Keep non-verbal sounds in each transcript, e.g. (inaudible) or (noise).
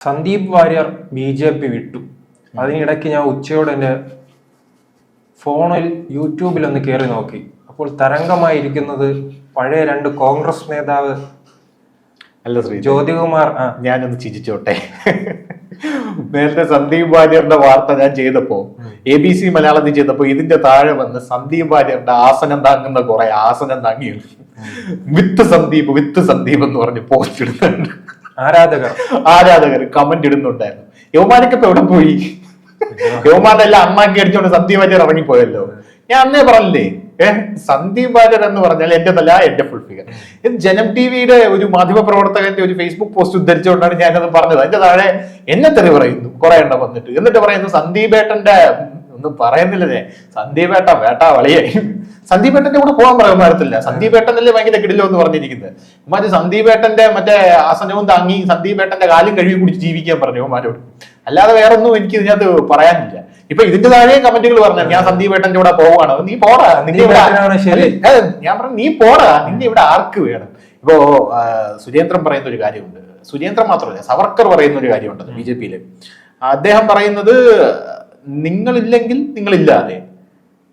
Sandeep Warrier B J P വിട്ടു. അതിനിടയ്ക്ക് ഞാൻ ഉച്ചയോടെ എന്റെ ഫോണിൽ യൂട്യൂബിൽ ഒന്ന് കയറി നോക്കി. അപ്പോൾ തരംഗമായിരിക്കുന്നത് പഴയ രണ്ട് കോൺഗ്രസ് നേതാവ് അല്ല ശ്രീ ജ്യോതികുമാർ ആ, ഞാനൊന്ന് ചിരിച്ചോട്ടെ. നേരത്തെ സന്ദീപ് വാര്യരുടെ വാർത്ത ഞാൻ ചെയ്തപ്പോ എ ബി സി മലയാളത്തിൽ ചെയ്തപ്പോ ഇതിന്റെ താഴെ വന്ന് സന്ദീപ് വാര്യരുടെ ആസനം താങ്ങുന്ന കുറെ ആസനം താങ്ങിയുണ്ട് വിത്ത് സന്ദീപ് വിത്ത് സന്ദീപ് എന്ന് പറഞ്ഞ് പോസ്റ്റ് ഇടുന്നുണ്ട്. ആരാധകർ. ആരാധകർ കമന്റ് ഇടുന്നുണ്ടായിരുന്നു. യവമാനൊക്കെ ഇപ്പൊ എവിടെ പോയി? യവമാരുടെ എല്ലാം അമ്മാക്കി അടിച്ചോണ്ട് സന്ദീപ് വാര്യർ ഇറങ്ങിപ്പോയല്ലോ. ഞാൻ അന്നേ പറഞ്ഞില്ലേ ഏഹ് സന്ദീപ് വാര്യർ എന്ന് പറഞ്ഞാൽ എന്റെ തല എന്റെ ഫുൾ ഫിഗർ ഇത് ജനം ടി വിയുടെ ഒരു മാധ്യമ പ്രവർത്തകന്റെ ഒരു ഫേസ്ബുക്ക് പോസ്റ്റ് ഉദ്ധരിച്ചുകൊണ്ടാണ് ഞാനത് പറഞ്ഞത്. അതിന്റെ താഴെ എന്നെ തെറി പറയുന്നു. കുറെ എണ്ണം വന്നിട്ട്. എന്നിട്ട് പറയുന്നു സന്ദീപ് ഏട്ടന്റെ ഒന്നും പറയുന്നില്ലേ സന്ദീപ് വേട്ട വേട്ടാ വളിയായി സന്ദീപ് ഏട്ടന്റെ കൂടെ പോകാൻ പറയാൻ പറ്റത്തില്ല സന്ദീപ് ഏട്ടനല്ലേ ഭയങ്കര കിടിലോ എന്ന് പറഞ്ഞിരിക്കുന്നത്. മറ്റേ സന്ദീപേട്ടന്റെ മറ്റേ ആസനവും താങ്ങി സന്ദീപേട്ടന്റെ കാലും കഴുകി കുടിച്ച് ജീവിക്കാൻ പറഞ്ഞു ഉമാരോട് അല്ലാതെ വേറെ ഒന്നും എനിക്ക് ഇതിനകത്ത് പറയാനില്ല. ഇപ്പൊ ഇതിന്റെ താഴെ കമന്റുകൾ പറഞ്ഞു ഞാൻ സന്ദീപേട്ടന്റെ കൂടെ പോവാണ് നീ പോടാ നിന്റെ ഇവിടെ. ഞാൻ പറഞ്ഞു നീ പോടാ നിന്റെ ഇവിടെ ആർക്ക് വേണം? ഇപ്പോ സുരേന്ദ്രൻ പറയുന്ന ഒരു കാര്യമുണ്ട്. സുരേന്ദ്രൻ മാത്രമല്ല സവർക്കർ പറയുന്ന ഒരു കാര്യമുണ്ട് ബി ജെ പിയിൽ. അദ്ദേഹം പറയുന്നത് നിങ്ങളില്ലെങ്കിൽ നിങ്ങളില്ലാതെ.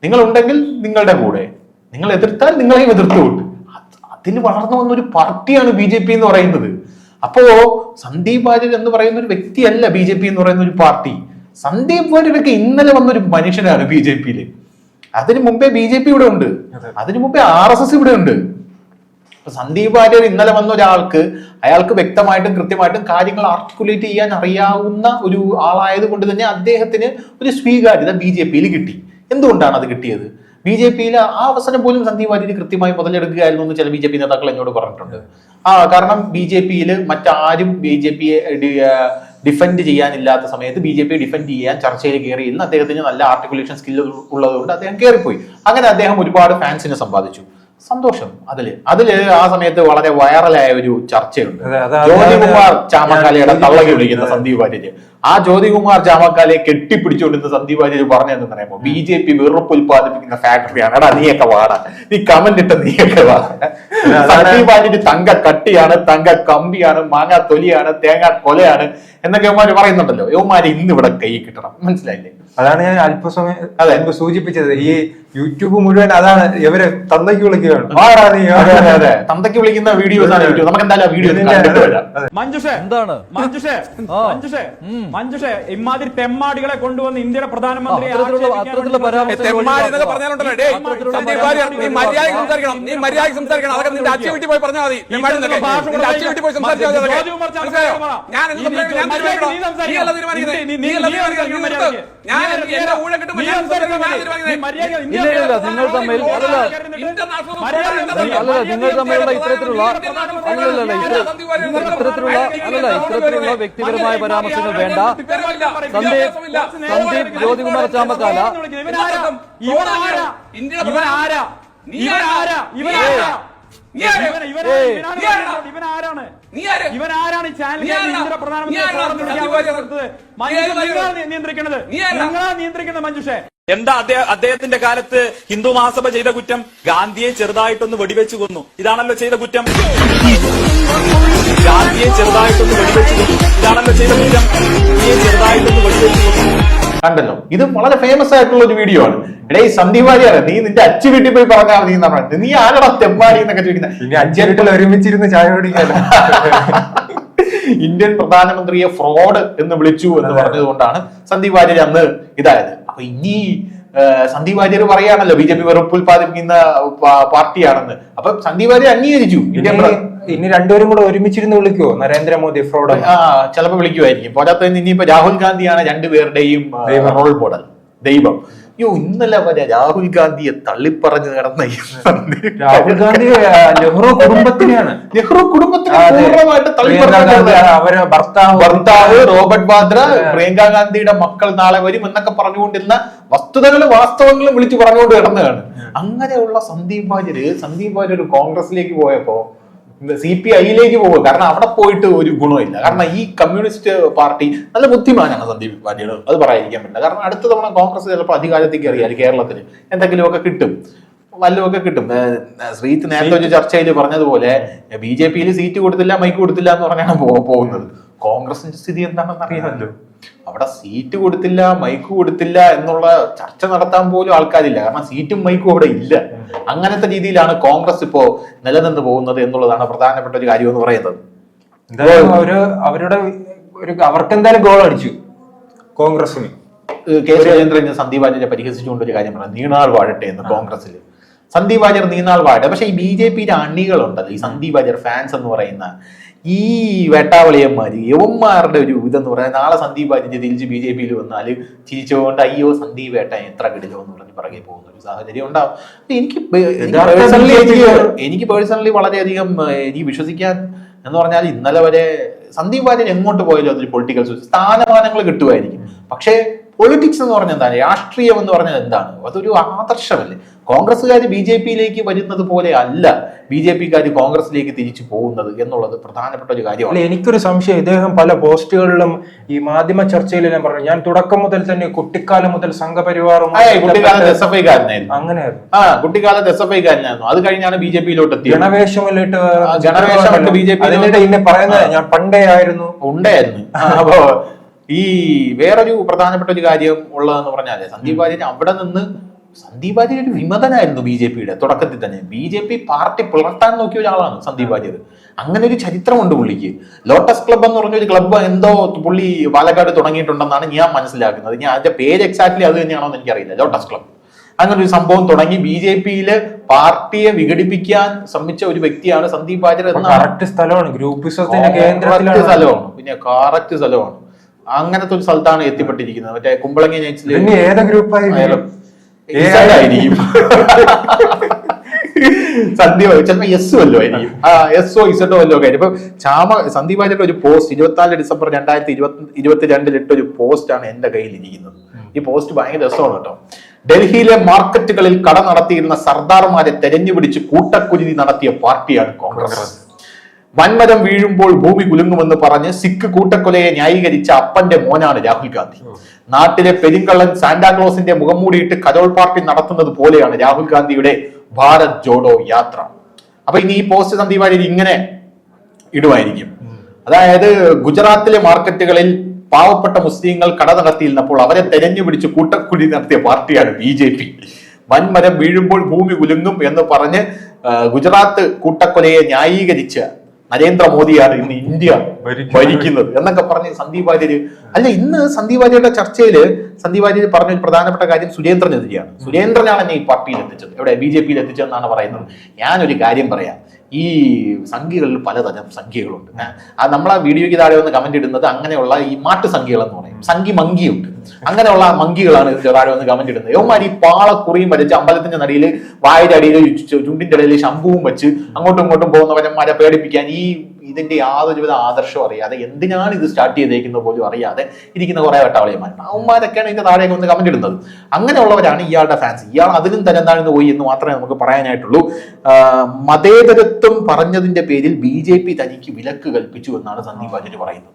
നിങ്ങളുണ്ടെങ്കിൽ നിങ്ങളുടെ കൂടെ. നിങ്ങൾ എതിർത്താൽ നിങ്ങളെയും എതിർത്തുകൊണ്ട് അത് അതിന് വളർന്നു വന്ന ഒരു പാർട്ടിയാണ് ബി ജെ പി എന്ന് പറയുന്നത്. അപ്പോ സന്ദീപ് വാര്യർ എന്ന് പറയുന്ന ഒരു വ്യക്തിയല്ല ബി ജെ പി എന്ന് പറയുന്ന ഒരു പാർട്ടി. സന്ദീപ് വാര്യരൊക്കെ ഇന്നലെ വന്നൊരു മനുഷ്യനാണ് ബി ജെ പിയിൽ അതിനു മുമ്പേ ബി ജെ പി ഇവിടെ ഉണ്ട്. അതിനു മുമ്പേ ആർ എസ് എസ് ഇവിടെ ഉണ്ട്. ഇപ്പൊ സന്ദീപ് വാര്യർ ഇന്നലെ വന്ന ഒരാൾക്ക് അയാൾക്ക് വ്യക്തമായിട്ടും കൃത്യമായിട്ടും കാര്യങ്ങൾ ആർട്ടിക്കുലേറ്റ് ചെയ്യാൻ അറിയാവുന്ന ഒരു ആളായത് കൊണ്ട് തന്നെ അദ്ദേഹത്തിന് ഒരു സ്വീകാര്യത ബി ജെ പിയിൽ കിട്ടി. എന്തുകൊണ്ടാണ് അത് കിട്ടിയത്? ബി ജെ പിയിൽ ആ അവസരം പോലും സന്ദീപ് വാര്യർ കൃത്യമായി മുതലെടുക്കുകയായിരുന്നു എന്ന് ചില ബി ജെ പി നേതാക്കൾ എന്നോട് പറഞ്ഞിട്ടുണ്ട്. ആ കാരണം ബി ജെ പിയിൽ മറ്റാരും ബി ജെ പിയെ ഡിഫെൻഡ് ചെയ്യാനില്ലാത്ത സമയത്ത് ബി ജെ പി ഡിഫെൻഡ് ചെയ്യാൻ ചർച്ചയിൽ കയറിയിരുന്ന അദ്ദേഹത്തിന് നല്ല ആർട്ടിക്കുലേഷൻ സ്കിൽ ഉള്ളതുകൊണ്ട് അദ്ദേഹം കയറിപ്പോയി. അങ്ങനെ അദ്ദേഹം ഒരുപാട് ഫാൻസിനെ സമ്പാദിച്ചു. സന്തോഷം. അതിൽ അതിൽ ആ സമയത്ത് വളരെ വൈറലായ ഒരു ചർച്ചയുണ്ട്. ജോണി കുമാർ ജ്യോതികുമാർ ചാമക്കാലയുടെ തള്ളകി വിളിക്കുന്ന സന്ദീപ് വാര്യര് ആ ജ്യോതികുമാർ ചാമക്കാലയെ കെട്ടിപ്പിടിച്ചുകൊണ്ടിരുന്ന സന്ദീപ് ആചാര്യ പറഞ്ഞതെന്ന് പറയുമ്പോൾ ബി ജെ പി വെറുപ്പ് ഉൽപ്പാദിപ്പിക്കുന്ന ഫാക്ടറിയാണ് എടാ നീയൊക്കെ വാടാ. നീ കമന്റ് ഇട്ട നീയൊക്കെ വാ. അതാണ് സന്ദീപ് ആചാര്യ തങ്ക കട്ടിയാണ് തങ്ക കമ്പിയാണ് മാങ്ങ തൊലിയാണ് തേങ്ങ കൊലയാണ് എന്നൊക്കെ ഇവന്മാര് പറയുന്നുണ്ടല്ലോ. യവന്മാര് ഇന്ന് ഇവിടെ കൈ കിട്ടണം. മനസ്സിലായില്ലേ? അതാണ് ഞാൻ അല്പസമയം അതെ. എനിക്ക് സൂചിപ്പിച്ചത്. ഈ യൂട്യൂബ് മുഴുവൻ അതാണ് ഇവർ തന്തയ്ക്ക് വിളിക്കുകയാണ്. വാടാ നീ, അതെ അതെ അതെ. തന്തയ്ക്ക് വിളിക്കുന്ന വീഡിയോസ് ആണ് യൂട്യൂബ് നമുക്ക് എന്തായാലും ആ വീഡിയോ മഞ്ജുഷേ എന്താണ്? മഞ്ജുഷേ. മഞ്ജുഷേ മഞ്ജുഷേ ഇമാതിരി തെമ്മാടികളെ കൊണ്ടുവന്ന് ഇന്ത്യയുടെ പ്രധാനമന്ത്രി. ഞാൻ നിങ്ങൾ തമ്മിൽ അല്ലല്ല നിങ്ങൾ തമ്മിലുള്ള ഇത്തരത്തിലുള്ള അല്ലല്ല ഇത്തരത്തിലുള്ള അല്ലല്ല ഇത്തരത്തിലുള്ള വ്യക്തിപരമായ പരാമർശങ്ങൾ വേണ്ട സന്ദീപ് സന്ദീപ് ജ്യോതികുമാർ ചാമക്കാല ഇവൻ ആരാ ഇവൻ ആരാ? ഇവൻ- ആര്? ഇവനാരാണ് ആരാണ്? പ്രധാനമന്ത്രി നിയന്ത്രിക്കുന്നത്. നിയന്ത്രിക്കുന്നത് മഞ്ജുഷേ. എന്താ അദ്ദേഹം അദ്ദേഹത്തിന്റെ കാലത്ത് ഹിന്ദു മഹാസഭ ചെയ്ത കുറ്റം ഗാന്ധിയെ ചെറുതായിട്ടൊന്ന് വെടിവെച്ച് കൊന്നു. ഇതാണല്ലോ ചെയ്ത കുറ്റം. ഗാന്ധിയെ ചെറുതായിട്ടൊന്ന് വെടിവെച്ച് കൊന്നു. ഇതാണല്ലോ ചെയ്ത കുറ്റം. ഗാന്ധിയെ ചെറുതായിട്ടൊന്ന് വെടിവെച്ച് കൊന്നു. കണ്ടല്ലോ. ഇത് വളരെ ഫേമസ് ആയിട്ടുള്ള ഒരു വീഡിയോ ആണ്. എടേ ഈ സന്ദീപ് നീ നിന്റെ അച്ഛൻ വീട്ടിൽ പോയി പറഞ്ഞാൽ നീ എന്നാണ് പറഞ്ഞത്. നീ ആരടാ തെമ്മാടി എന്നൊക്കെ ചോദിക്കുന്ന? ചോദിക്കുന്നത് അഞ്ചു വീട്ടിൽ ഒരുമിച്ചിരുന്ന് ചായ കുടിക്കാൻ (laughs) ഇന്ത്യൻ പ്രധാനമന്ത്രിയെ ഫ്രോഡ് എന്ന് വിളിച്ചു എന്ന് പറഞ്ഞതുകൊണ്ടാണ് സന്ദീപ് വാര്യർ അന്ന് ഇതായത്. അപ്പൊ ഇനി സന്ദീപ് വാര്യർ പറയാണല്ലോ ബി ജെ പി വെറുപ്പ് ഉൽപ്പാദിപ്പിക്കുന്ന പാർട്ടിയാണെന്ന്. അപ്പൊ സന്ദീപ് വാര്യർ അംഗീകരിച്ചു. ഇനി പ്ര- ഇനി രണ്ടുപേരും കൂടെ ഒരുമിച്ചിരുന്ന് വിളിക്കുവോ? നരേന്ദ്രമോദി ഫ്രോഡ് ആ ചിലപ്പോ വിളിക്കുമായിരിക്കും പോരാത്തതിന് ഇനിയിപ്പോ രാഹുൽ ഗാന്ധിയാണ് രണ്ടുപേരുടെയും. റോൾ മോഡൽ ദൈവം. അയ്യോ ഇന്നല്ല വരെ രാഹുൽ ഗാന്ധിയെ തള്ളിപ്പറഞ്ഞു നടന്ന രാഹുൽ ഗാന്ധി നെഹ്റു കുടുംബത്തിനെയാണ്. നെഹ്റു കുടുംബത്തിന്. പൂർണമായിട്ട് ഭർത്താവ്. ഭർത്താവ് റോബർട്ട് വാദ്ര പ്രിയങ്ക ഗാന്ധിയുടെ മക്കൾ നാളെ വരും എന്നൊക്കെ പറഞ്ഞുകൊണ്ടിരുന്ന വസ്തുതകളും വാസ്തവങ്ങളും വിളിച്ചു പറഞ്ഞുകൊണ്ട് കിടന്നതാണ്. അങ്ങനെയുള്ള സന്ദീപ് വാര്യര് സന്ദീപ് വാര്യർ കോൺഗ്രസിലേക്ക് പോയപ്പോ സി പി ഐയിലേക്ക് പോകുക കാരണം അവിടെ പോയിട്ട് ഒരു ഗുണമില്ല. കാരണം ഈ കമ്മ്യൂണിസ്റ്റ് പാർട്ടി നല്ല ബുദ്ധിമാനാണ് സന്ദീപ് വാര്യർ അത് പറയാതിരിക്കാൻ പറ്റില്ല. കാരണം അടുത്ത തവണ കോൺഗ്രസ് ചിലപ്പോൾ അധികാരത്തിൽ കയറിയാൽ കേരളത്തിൽ എന്തെങ്കിലുമൊക്കെ കിട്ടും. വല്ലതുമൊക്കെ കിട്ടും. ശ്രീത്ത് നേരത്തെ ഒരു ചർച്ചയിൽ പറഞ്ഞതുപോലെ ബി ജെ പിയിൽ സീറ്റ് കൊടുത്തില്ല മൈക്ക് കൊടുത്തില്ല എന്ന് പറഞ്ഞാണ് പോകുന്നത്. കോൺഗ്രസിന്റെ സ്ഥിതി എന്താണെന്ന് അറിയാമല്ലോ അവിടെ സീറ്റ് കൊടുത്തില്ല മൈക്ക് കൊടുത്തില്ല എന്നുള്ള ചർച്ച നടത്താൻ പോലും ആൾക്കാരില്ല. കാരണം സീറ്റും മൈക്കും അവിടെ ഇല്ല. അങ്ങനത്തെ രീതിയിലാണ് കോൺഗ്രസ് ഇപ്പോ നിലനിന്ന് പോകുന്നത് എന്നുള്ളതാണ് പ്രധാനപ്പെട്ട ഒരു കാര്യം എന്ന് പറയുന്നത്. അവർ അവരുടെ ഒരു അവർക്ക് എന്തായാലും ഗോൾ അടിച്ചു കോൺഗ്രസിന് കെ സുരേന്ദ്രൻ ഇന്ന് സന്ദീപ് ആചാര്യ പരിഹസിച്ചുകൊണ്ട് ഒരു കാര്യം പറഞ്ഞു. നീണാൾ വാഴട്ടെ എന്ന് കോൺഗ്രസിൽ സന്ദീപ് വാര്യർ നീണാൾ വാഴട്ടെ. പക്ഷെ ഈ ബി ജെ പിയുടെ അണികളുണ്ടല്ലോ. ഈ സന്ദീപ് വാര്യർ ഫാൻസ് എന്ന് പറയുന്ന ഈ വേട്ടാവളിയന്മാര് യവന്മാരുടെ ഒരു ഇതെന്ന് പറയാൻ നാളെ സന്ദീപ് വാര്യർ തിരിച്ച് ബി ജെ പിയിൽ വന്നാൽ ചിരിച്ചുകൊണ്ട് അയ്യോ സന്ദീപ് വേട്ട എത്ര കിടിലോ എന്ന് പറഞ്ഞ് പിറകെ പോകുന്ന ഒരു സാഹചര്യം ഉണ്ടാവും. എനിക്ക് എനിക്ക് പേഴ്സണലി വളരെയധികം എനിക്ക് വിശ്വസിക്കാൻ എന്ന് പറഞ്ഞാൽ ഇന്നലെ വരെ സന്ദീപ് വാര്യൻ എങ്ങോട്ട് പോയാലും അതൊരു പൊളിറ്റിക്കൽ സ്ഥാനമാനങ്ങൾ കിട്ടുമായിരിക്കും. പക്ഷേ പൊളിറ്റിക്സ് എന്ന് പറഞ്ഞാൽ എന്താണ്? രാഷ്ട്രീയം എന്ന് പറഞ്ഞാൽ എന്താണ്? അതൊരു ആദർശമല്ലേ? കോൺഗ്രസ്സുകാർ ബി ജെ പിയിലേക്ക് വരുന്നത് പോലെ അല്ല ബി ജെ പിക്കാർ കോൺഗ്രസിലേക്ക് തിരിച്ചു പോകുന്നത് എന്നുള്ളത് പ്രധാനപ്പെട്ട ഒരു കാര്യമാണ്. എനിക്കൊരു സംശയം. ഇദ്ദേഹം പല പോസ്റ്റുകളിലും ഈ മാധ്യമ ചർച്ചയിലെല്ലാം പറഞ്ഞു. ഞാൻ തുടക്കം മുതൽ തന്നെ കുട്ടിക്കാലം മുതൽ സംഘപരിവാറും ആ, കുട്ടിക്കാലത്ത് എസ് എഫ് ഐക്കാരനായിരുന്നു അങ്ങനെയായിരുന്നു. ആ കുട്ടിക്കാലത്ത് എസ് എഫ് ഐക്കാരനായിരുന്നു അത് കഴിഞ്ഞാണ് ബി ജെ പിയിലോട്ട് എത്തിയത് ജനവേഷമിലിട്ട് ആ, ബി ജെ പി ഇന്നെ പറയുന്നത് ഞാൻ പണ്ടേ ആയിരുന്നു. ഉണ്ടായിരുന്നു അപ്പോ ഈ വേറൊരു പ്രധാനപ്പെട്ട ഒരു കാര്യം ഉള്ളതെന്ന് പറഞ്ഞാൽ സന്ദീപ് വാര്യർ അവിടെ നിന്ന് സന്ദീപ് വാര്യർ ഒരു വിമതനായിരുന്നു ബി ജെ പിയുടെ തുടക്കത്തിൽ തന്നെ. ബി ജെ പി പാർട്ടി പുലർത്താൻ നോക്കിയ ഒരാളാണ് സന്ദീപ് വാര്യർ. അങ്ങനെ ഒരു ചരിത്രമുണ്ട് പുള്ളിക്ക്. ലോട്ടസ് ക്ലബ് എന്ന് പറഞ്ഞ ഒരു ക്ലബ്ബ് എന്തോ പുള്ളി പാലക്കാട് തുടങ്ങിയിട്ടുണ്ടെന്നാണ് ഞാൻ മനസ്സിലാക്കുന്നത്. ഞാൻ അതിന്റെ പേര് എക്സാക്ട്ലി അത് തന്നെയാണോ എന്ന് എനിക്കറിയില്ല. Lotus club. അങ്ങനെ ഒരു സംഭവം തുടങ്ങി. ബി ജെ പിയിലെ പാർട്ടിയെ വിഘടിപ്പിക്കാൻ ശ്രമിച്ച ഒരു വ്യക്തിയാണ് സന്ദീപ് വാര്യർ എന്ന കറക്റ്റ് സ്ഥലമാണ്. ഗ്രൂപ്പ് കേന്ദ്രത്തിലാണ്. സ്ഥലമാണ്. പിന്നെ കറക്റ്റ് സ്ഥലമാണ്. അങ്ങനത്തെ ഒരു സ്ഥലത്താണ് എത്തിപ്പെട്ടിരിക്കുന്നത്. മറ്റേ കുമ്പളങ്ങി നൈറ്റ്സിൽ ഏത് ഗ്രൂപ്പായിരുന്നു ആയിരിക്കും. സന്ദീപ് ചിലപ്പോ എസ് വല്ലോ ആയിരിക്കും. ആ എസ് ഒ ഇസഡോ വല്ലോ ഒക്കെ ഇപ്പൊ ചാമ സന്ദീപ് വാര്യരുടെ ഒരു പോസ്റ്റ് ഇരുപത്തിനാല് ഡിസംബർ രണ്ടായിരത്തി ഇരുപത്തി ഇരുപത്തിരണ്ടിൽ ഇട്ട ഒരു പോസ്റ്റ് ആണ് എന്റെ കയ്യിൽ ഇരിക്കുന്നത് ഈ പോസ്റ്റ് ഭയങ്കര രസമാണ് കേട്ടോ. ഡൽഹിയിലെ മാർക്കറ്റുകളിൽ കട നടത്തിയിരുന്ന സർദാർമാരെ തെരഞ്ഞുപിടിച്ച് കൂട്ടക്കുരുതി നടത്തിയ പാർട്ടിയാണ് കോൺഗ്രസ്. വൻമരം വീഴുമ്പോൾ ഭൂമി കുലുങ്ങുമെന്ന് പറഞ്ഞ് സിഖ് കൂട്ടക്കൊലയെ ന്യായീകരിച്ച അപ്പന്റെ മോനാണ് രാഹുൽ ഗാന്ധി. നാട്ടിലെ പെരിങ്കള്ളൻ സാന്റാക്ലോസിന്റെ മുഖം മൂടിയിട്ട് കരോൾ പാർട്ടി നടത്തുന്നത് പോലെയാണ് രാഹുൽ ഗാന്ധിയുടെ ഭാരത് ജോഡോ യാത്ര. അപ്പൊ ഇനി ഈ പോസ്റ്റ് സന്ദീപ് വാര്യർ ഇങ്ങനെ ഇടുമായിരിക്കും. അതായത് ഗുജറാത്തിലെ മാർക്കറ്റുകളിൽ പാവപ്പെട്ട മുസ്ലിങ്ങൾ കട നടത്തിയിരുന്നപ്പോൾ അവരെ തെരഞ്ഞു പിടിച്ച് കൂട്ടക്കുടി നടത്തിയ പാർട്ടിയാണ് ബി ജെ പി. വൻമരം വീഴുമ്പോൾ ഭൂമി കുലുങ്ങും എന്ന് പറഞ്ഞ് ഗുജറാത്ത് കൂട്ടക്കൊലയെ ന്യായീകരിച്ച നരേന്ദ്രമോദിയാണ് ഇന്ന് ഇന്ത്യ ഭരിക്കുന്നത് എന്നൊക്കെ പറഞ്ഞ് സന്ദീപ് വാര്യര് അല്ല ഇന്ന് സന്ദീപ് വാര്യരുടെ ചർച്ചയിൽ സന്ദീപ് വാര്യർ പറഞ്ഞ ഒരു പ്രധാനപ്പെട്ട കാര്യം സുരേന്ദ്രനെതിരെയാണ്. സുരേന്ദ്രനാണ് എന്നെ ഈ പാർട്ടിയിൽ എത്തിച്ചത്. എവിടെ? ബി ജെ പിയിൽ എത്തിച്ചതെന്നാണ് പറയുന്നത്. ഞാനൊരു കാര്യം പറയാം. ഈ സംഖ്യകളിൽ പലതരം സംഖ്യകളുണ്ട്. അത് നമ്മൾ ആ വീഡിയോയ്ക്ക് താഴെ വന്ന് കമന്റ് ഇടുന്നത് അങ്ങനെയുള്ള ഈ മാട്ടു സംഖ്യകൾ എന്ന് പറയും. സംഖ്യ മങ്കിയുണ്ട്. അങ്ങനെയുള്ള മങ്കികളാണ് ഇതിന്റെ താഴെ വന്ന് കമന്റ് ഇടുന്നത്. യവന്മാർ ഈ പാളക്കുറിയും വരച്ച് അമ്പലത്തിന്റെ നടിയിൽ വായുടെ അടിയിൽ ചുണ്ടിന്റെ ഇടയിൽ ശംഭുവും വെച്ച് അങ്ങോട്ടും ഇങ്ങോട്ടും പോകുന്നവരന്മാരെ പേടിപ്പിക്കാൻ ഈ ഇതിന്റെ യാതൊരുവിധ ആദർശവും അറിയാതെ എന്തിനാണ് ഇത് സ്റ്റാർട്ട് ചെയ്തേക്കുന്നത് പോലും അറിയാതെ ഇരിക്കുന്ന കുറെ വെട്ടാവളിയന്മാരുണ്ട് അവന്മാരൊക്കെയാണ് ഇതിന്റെ താഴേക്ക് ഒന്ന് കമന്റ് ഇടുന്നത്. അങ്ങനെയുള്ളവരാണ് ഇയാളുടെ ഫാൻസ് ഇയാൾ അതിലും തരംതാഴ്ന്നു പോയി എന്ന് മാത്രമേ നമുക്ക് പറയാനായിട്ടുള്ളൂ. മതേതരത്വം പറഞ്ഞതിന്റെ പേരിൽ ബി ജെ പി തനിക്ക് വിലക്ക് കൽപ്പിച്ചു എന്നാണ് സന്ദീപ് ആചാര്യ പറയുന്നത്.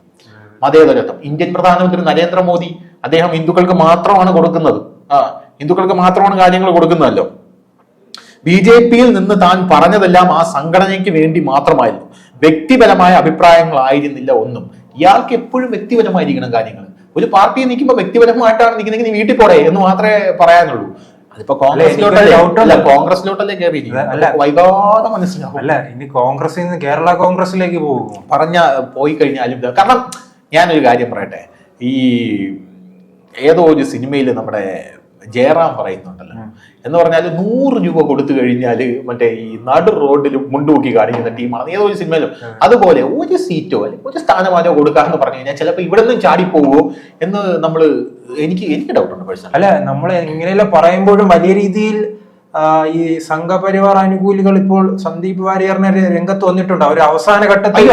മതേതരത്വം. ഇന്ത്യൻ പ്രധാനമന്ത്രി നരേന്ദ്രമോദി അദ്ദേഹം ഹിന്ദുക്കൾക്ക് മാത്രമാണ് കൊടുക്കുന്നത്. ആ ഹിന്ദുക്കൾക്ക് മാത്രമാണ് കാര്യങ്ങൾ കൊടുക്കുന്നതല്ലോ. ബി ജെ പിയിൽ നിന്ന് താൻ പറഞ്ഞതെല്ലാം ആ സംഘടനയ്ക്ക് വേണ്ടി മാത്രമായിരുന്നു. വ്യക്തിപരമായ അഭിപ്രായങ്ങളായിരുന്നില്ല ഒന്നും. ഇയാൾക്ക് എപ്പോഴും വ്യക്തിപരമായിരിക്കണം കാര്യങ്ങൾ. ഒരു പാർട്ടിയിൽ നിൽക്കുമ്പോൾ വ്യക്തിപരമായിട്ടാണ് നിൽക്കുന്നെങ്കിൽ നീ വീട്ടിൽ പോടെ എന്ന് മാത്രമേ പറയാനുള്ളൂ. അതിപ്പോ കോൺഗ്രസിലോട്ടല്ല കോൺഗ്രസിലോട്ടല്ലേ കയറി അല്ല. വൈകാതെ മനസ്സിലാവും. അല്ല ഇനി കോൺഗ്രസിൽ നിന്ന് കേരള കോൺഗ്രസിലേക്ക് പോകും പറഞ്ഞ പോയി കഴിഞ്ഞാലും കാരണം ഞാനൊരു കാര്യം പറയട്ടെ. ഈ ഏതോ ഒരു സിനിമയിൽ നമ്മുടെ ജയറാം പറയുന്നുണ്ടല്ലോ. എന്ന് പറഞ്ഞാൽ നൂറ് രൂപ കൊടുത്തു കഴിഞ്ഞാൽ മറ്റേ ഈ നടു റോഡിൽ മുണ്ടുപൊക്കി കാണിക്കുന്ന ടീമാണ്. ഏതോ ഒരു സിനിമയിലും. അതുപോലെ ഒരു സീറ്റോ അല്ലെങ്കിൽ ഒരു സ്ഥാനമാനോ കൊടുക്കാന്ന് പറഞ്ഞു കഴിഞ്ഞാൽ ചിലപ്പോൾ ഇവിടെ നിന്നും ചാടിപ്പോവോ എന്ന് നമ്മൾ എനിക്ക് എനിക്ക് ഡൗട്ട് ഉണ്ട് പേഴ്സണൽ അല്ല നമ്മൾ ഇങ്ങനെയെല്ലാം പറയുമ്പോഴും വലിയ രീതിയിൽ ഈ സംഘപരിവാർ അനുകൂലികൾ ഇപ്പോൾ സന്ദീപ് വാര്യറിനെ രംഗത്ത് വന്നിട്ടുണ്ട്. അവർ അവസാന ഘട്ടത്തിൽ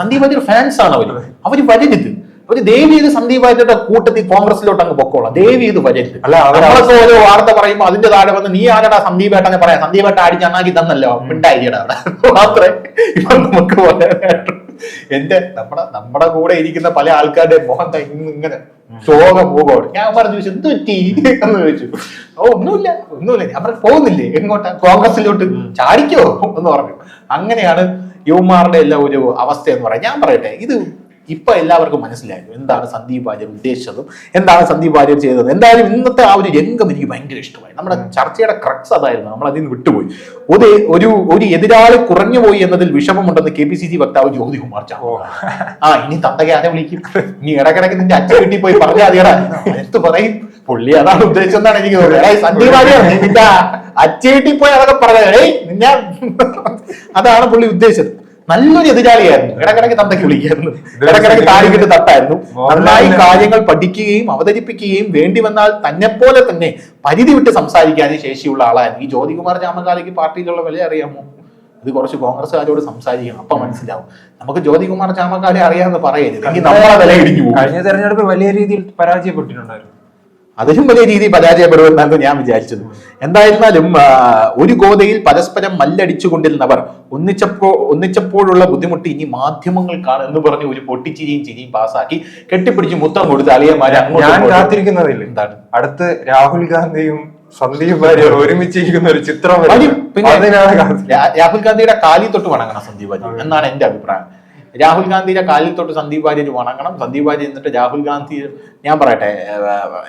സന്ദീപ് വാര്യർ ഫാൻസ് ആണ് അവർ. അവർ വരരുത്. അവർ ദേവി ഇത് സന്ദീപ് വാര്യരുടെ കൂട്ടത്തിൽ കോൺഗ്രസിലോട്ട് അങ്ങ് പൊക്കോളാം. ദേവി ഇത് വരരുത്. നമ്മളൊക്കെ ഓരോ വാർത്ത പറയുമ്പോൾ അതിന്റെ താഴെ വന്ന് നീ ആരടാ സന്ദീപ് ഏട്ടനെ പറയാം? സന്ദീപ് ഏട്ടൻ അടിച്ച് അണ്ണാക്കി തന്നല്ലോ മിണ്ടായിരിക്കടാ. മാത്രമേ ഇപ്പൊ നമുക്ക് എന്റെ നമ്മുടെ നമ്മുടെ കൂടെ ഇരിക്കുന്ന പല ആൾക്കാരുടെ മുഖം ഇന്ന് ഇങ്ങനെ ശോക മുഖമാണ് ഞാൻ പറഞ്ഞു ചോദിച്ചു എന്ത് പറ്റി? എന്ന് ചോദിച്ചു. ഓ ഒന്നുമില്ല ഒന്നുമില്ല. ഞാൻ പറഞ്ഞു പോകുന്നില്ലേ? എങ്ങോട്ടാ? കോൺഗ്രസിലോട്ട് ചാടിക്കോ? എന്ന് പറഞ്ഞു. അങ്ങനെയാണ് യുവമാരുടെ എല്ലാം ഒരു അവസ്ഥ എന്ന് പറയാം. ഞാൻ പറയട്ടെ ഇത് ഇപ്പൊ എല്ലാവർക്കും മനസ്സിലായിരുന്നു എന്താണ് സന്ദീപ് വാര്യർ ഉദ്ദേശിച്ചതും എന്താണ് സന്ദീപ് വാര്യർ ചെയ്തത്. എന്തായാലും ഇന്നത്തെ ആ ഒരു രംഗം എനിക്ക് ഭയങ്കര ഇഷ്ടമായി. നമ്മുടെ ചർച്ചയുടെ ക്രക്സ് അതായിരുന്നു. നമ്മൾ അതിൽ നിന്ന് വിട്ടുപോയി. ഒരു ഒരു ഒരു എതിരാളി കുറഞ്ഞു പോയി എന്നതിൽ വിഷമമുണ്ടെന്ന് കെ പി സി സി വക്താവ് ജ്യോതികുമാർ ചാവോ. ആ ഇനി തന്തകെ ആരെ വിളിക്കും. ഇനി ഇടക്കിടക്ക് നിന്റെ അച്ഛൻ വീട്ടിൽ പോയി പറഞ്ഞാൽ എടുത്ത് പറയും. പുള്ളി അതാണ് ഉദ്ദേശിച്ചെന്നാണ് എനിക്ക് തോന്നുന്നത്. സന്ദീപ് വാര്യർ നിന്റെ പോയി അതൊക്കെ പറഞ്ഞേ നിന്നെ അതാണ് പുള്ളി ഉദ്ദേശിച്ചത്. നല്ലൊരു എതിരാളിയായിരുന്നു. ഇടക്കിടക്ക് തന്തയ്ക്ക് വിളിക്കായിരുന്നു. ഇടക്കിടക്ക് താരിക്കിട്ട് തട്ടായിരുന്നു. നന്നായി കാര്യങ്ങൾ പഠിക്കുകയും അവതരിപ്പിക്കുകയും വേണ്ടി വന്നാൽ തന്നെ പോലെ തന്നെ പരിധി വിട്ട് സംസാരിക്കാനും ശേഷിയുള്ള ആളായിരുന്നു. ഈ ജ്യോതികുമാർ ചാമക്കാലയ്ക്ക് പാർട്ടിയിലുള്ള വില അറിയാമോ? ഇത് കുറച്ച് കോൺഗ്രസ്സുകാരോട് സംസാരിക്കണം. അപ്പൊ മനസ്സിലാവും. നമുക്ക് ജ്യോതികുമാർ ചാമക്കാലെ അറിയാമെന്ന് പറയരുത്. കഴിഞ്ഞ തെരഞ്ഞെടുപ്പ് വലിയ രീതിയിൽ പരാജയപ്പെട്ടിട്ടുണ്ടായിരുന്നു. അതിലും വലിയ രീതിയിൽ പരാജയപ്പെടുമെന്നാണ് ഞാൻ വിചാരിച്ചത്. എന്തായിരുന്നാലും ഒരു ഗോതയിൽ പരസ്പരം മല്ലടിച്ചുകൊണ്ടിരുന്നവർ ഒന്നിച്ചപ്പോ ഒന്നിച്ചപ്പോഴുള്ള ബുദ്ധിമുട്ട് ഇനി മാധ്യമങ്ങൾക്കാണ് എന്ന് പറഞ്ഞ് ഒരു പൊട്ടിച്ചിരിയും ചിരിയും പാസ്സാക്കി കെട്ടിപ്പിടിച്ച് മുത്തം കൊടുത്ത് അളിയന്മാരെ ഞാൻ കാത്തിരിക്കുന്നതില്ല? എന്താണ്? അടുത്ത് രാഹുൽ ഗാന്ധിയും സന്ദീപ് ഭാര്യ ഒരുമിച്ചിരിക്കുന്ന ഒരു ചിത്രം രാഹുൽ ഗാന്ധിയുടെ കാലി തൊട്ട് വണങ്ങണം സന്ദീപ് ഭാര്യ എന്നാണ് എന്റെ അഭിപ്രായം. രാഹുൽ ഗാന്ധിയുടെ കാലിൽ തൊട്ട് സന്ദീപ് വാര്യർ വണങ്ങണം. സന്ദീപ് വാര്യർ എന്നിട്ട് രാഹുൽ ഗാന്ധി ഞാൻ പറയട്ടെ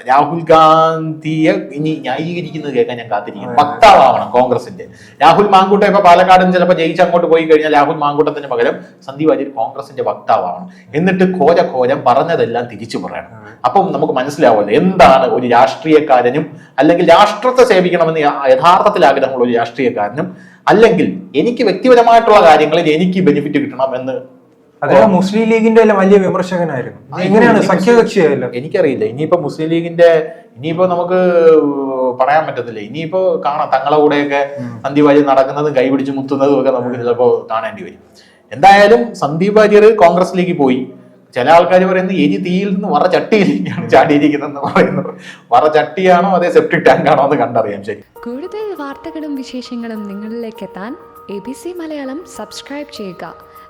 രാഹുൽ ഗാന്ധിയെ ഇനി ന്യായീകരിക്കുന്നത് കേൾക്കാൻ ഞാൻ കാത്തിരിക്കുന്നു. വക്താവണം കോൺഗ്രസിന്റെ. രാഹുൽ മാങ്കൂട്ടം ഇപ്പൊ പാലക്കാടും ചിലപ്പോൾ ജയിച്ച് അങ്ങോട്ട് പോയി കഴിഞ്ഞാൽ രാഹുൽ മാങ്കൂട്ടത്തിന് പകരം സന്ദീപ് വാര്യർ കോൺഗ്രസിന്റെ വക്താവണം എന്നിട്ട് ഘോര ഘോരം പറഞ്ഞതെല്ലാം തിരിച്ചു പറയണം. അപ്പം നമുക്ക് മനസ്സിലാവുമല്ലോ എന്താണ് ഒരു രാഷ്ട്രീയക്കാരനും അല്ലെങ്കിൽ രാഷ്ട്രത്തെ സേവിക്കണമെന്ന് യഥാർത്ഥത്തിൽ ആഗ്രഹമുള്ള ഒരു രാഷ്ട്രീയക്കാരനും അല്ലെങ്കിൽ എനിക്ക് വ്യക്തിപരമായിട്ടുള്ള കാര്യങ്ങളിൽ എനിക്ക് ബെനിഫിറ്റ് കിട്ടണം എന്ന് അദ്ദേഹം മുസ്ലിം ലീഗിന്റെ എല്ലാം വലിയ വിമർശകനായിരുന്നു. എങ്ങനെയാണ് സഖ്യകക്ഷിയായല്ലോ എനിക്കറിയില്ല. ഇനിയിപ്പോ മുസ്ലിം ലീഗിന്റെ ഇനിയിപ്പോ നമുക്ക് പറയാൻ പറ്റത്തില്ല. ഇനിയിപ്പോ കാണാം. തങ്ങളെ കൂടെയൊക്കെ സന്ദീപ് വാര്യർ നടക്കുന്നതും കൈപിടിച്ച് മുത്തുന്നതും ഒക്കെ നമുക്ക് ചിലപ്പോ കാണേണ്ടി വരും. എന്തായാലും സന്ദീപ് വാര്യർ കോൺഗ്രസിലേക്ക് പോയി. ചില ആൾക്കാർ പറയുന്നത് എരി തീയിൽ നിന്ന് വറ ചട്ടിയിലേക്കാണ് ചാടിയിരിക്കുന്നതെന്ന് പറയുന്നത്. വറ ചട്ടിയാണോ അതേ സെപ്റ്റിക് ടാങ്ക് ആണോ എന്ന് കണ്ടറിയാം. ശരി. കൂടുതൽ വാർത്തകളും വിശേഷങ്ങളും നിങ്ങളിലേക്ക് എത്താൻ A B C Malayalam subscribe ചെയ്യുക.